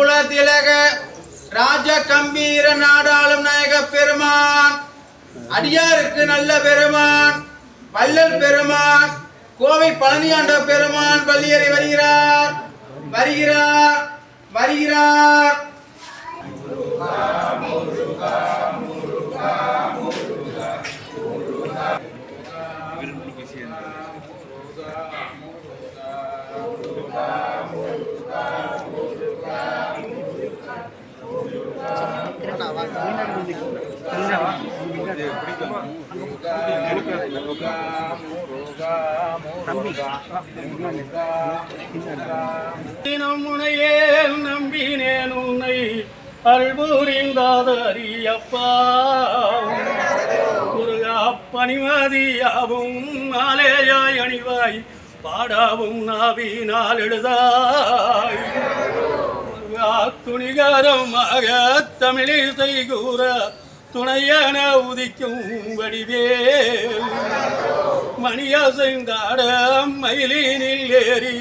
திலக ராஜ கம்பீர நாடாளும் நாயக பெருமான். அடியாருக்கு நல்ல பெருமான் வள்ளல் பெருமான் கோவை பழனியாண்ட பெருமான் பள்ளியறை வருகிறார் வருகிறார் வருகிறார். தினம் முனையேல் நம்பினேன் உன்னை அல்புரிந்தாதறியப்பா. முருகா பணிமதியாவும் மாலேயாய் அணிவாய் பாடாவும் நாவினால் எழுதா. துணிகாரமாக தமிழிசை கூற துணையென உதிக்கும் வடிவேல். மணியாசைந்தாட மயிலினில் ஏறி